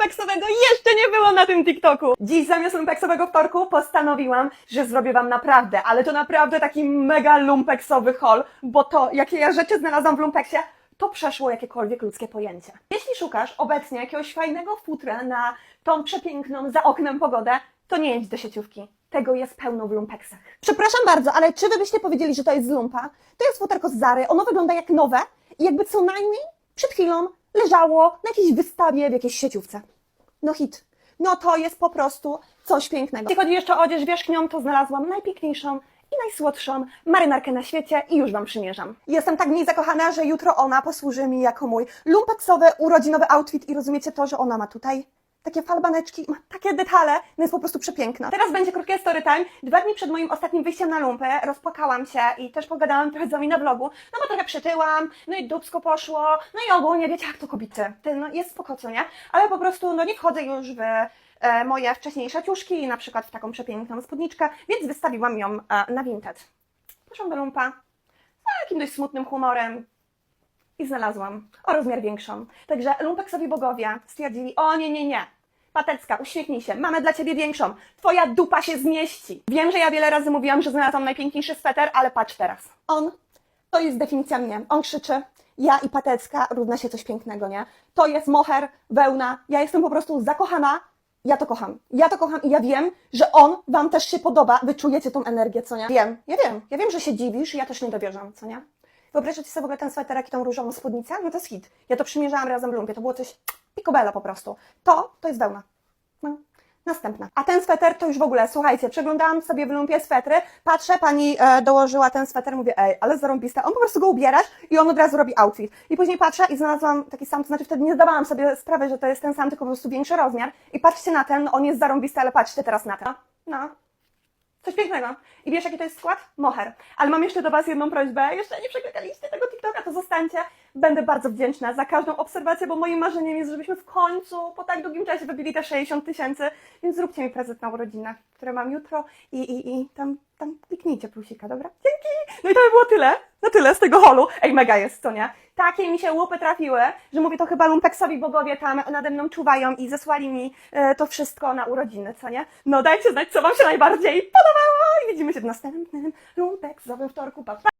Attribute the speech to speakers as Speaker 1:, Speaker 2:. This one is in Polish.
Speaker 1: lumpeksowego jeszcze nie było na tym TikToku. Dziś zamiast lumpeksowego wtorku postanowiłam, że zrobię wam naprawdę, ale to naprawdę taki mega lumpeksowy haul, bo to, jakie ja rzeczy znalazłam w lumpeksie, to przeszło jakiekolwiek ludzkie pojęcie. Jeśli szukasz obecnie jakiegoś fajnego futra na tą przepiękną za oknem pogodę, to nie jedź do sieciówki. Tego jest pełno w lumpeksach. Przepraszam bardzo, ale czy wy byście powiedzieli, że to jest z lumpa? To jest futerko z Zary, ono wygląda jak nowe i jakby co najmniej przed chwilą leżało na jakiejś wystawie w jakiejś sieciówce. No hit. No to jest po prostu coś pięknego. Jeśli chodzi jeszcze o odzież wierzchnią, to znalazłam najpiękniejszą i najsłodszą marynarkę na świecie i już Wam przymierzam. Jestem tak w niej zakochana, że jutro ona posłuży mi jako mój lumpeksowy, urodzinowy outfit i rozumiecie to, że ona ma tutaj takie falbaneczki, ma takie detale, no jest po prostu przepiękna. Teraz będzie krótkie story time. Dwa dni przed moim ostatnim wyjściem na lumpę rozpłakałam się i też pogadałam trochę z wami na vlogu, no bo trochę przytyłam, no i dupsko poszło, no i ogólnie wiecie jak to kobiety, Ty, no jest spoko, co nie? Ale po prostu no nie wchodzę już w e, moje wcześniejsze ciuszki, na przykład w taką przepiękną spódniczkę, więc wystawiłam ją e, na Vinted. Poszłam do lumpa z takim dość smutnym humorem, i znalazłam o rozmiar większą. Także lumpeksowi bogowie stwierdzili, o nie, nie, nie. Patecka, uśmiechnij się, mamy dla ciebie większą. Twoja dupa się zmieści. Wiem, że ja wiele razy mówiłam, że znalazłam najpiękniejszy sweter, ale patrz teraz. On to jest definicja mnie. On krzyczy, ja i Patecka równa się coś pięknego, nie? To jest moher, wełna. Ja jestem po prostu zakochana. Ja to kocham. Ja to kocham i ja wiem, że on wam też się podoba. Wy czujecie tą energię, co nie? Wiem, ja wiem. Ja wiem, że się dziwisz, ja też nie dowierzam, co nie? Wyobrażacie sobie w ogóle ten sweterek i tą różową spódnicę? No to jest hit. Ja to przymierzałam razem w lumpie. To było coś picobello po prostu. To, to jest wełna. No. Następna. A ten sweter to już w ogóle, słuchajcie, przeglądałam sobie w lumpie swetry, patrzę, pani e, dołożyła ten sweter, mówię, ej, ale zarąbiste. On po prostu go ubierasz i on od razu robi outfit. I później patrzę i znalazłam taki sam, to znaczy wtedy nie zdawałam sobie sprawy, że to jest ten sam, tylko po prostu większy rozmiar. I patrzcie na ten, on jest zarąbisty, ale patrzcie teraz na ten. No. Coś pięknego. I wiesz, jaki to jest skład? Moher. Ale mam jeszcze do Was jedną prośbę. Jeszcze nie przeklikaliście tego TikToka, to zostańcie. Będę bardzo wdzięczna za każdą obserwację, bo moim marzeniem jest, żebyśmy w końcu po tak długim czasie wybili te 60 tysięcy. Więc zróbcie mi prezent na urodzinach, które mam jutro i, i, i tam, tam kliknijcie plusika, dobra? Dzięki! No i to by było tyle. Na tyle z tego holu. Ej, mega jest, co nie? Takie mi się łupy trafiły, że mówię to chyba lumpeksowi bogowie tam nade mną czuwają i zesłali mi e, to wszystko na urodziny, co nie? No dajcie znać, co Wam się najbardziej podobało i widzimy się w następnym lumpeksowym wtorku. Pa, pa!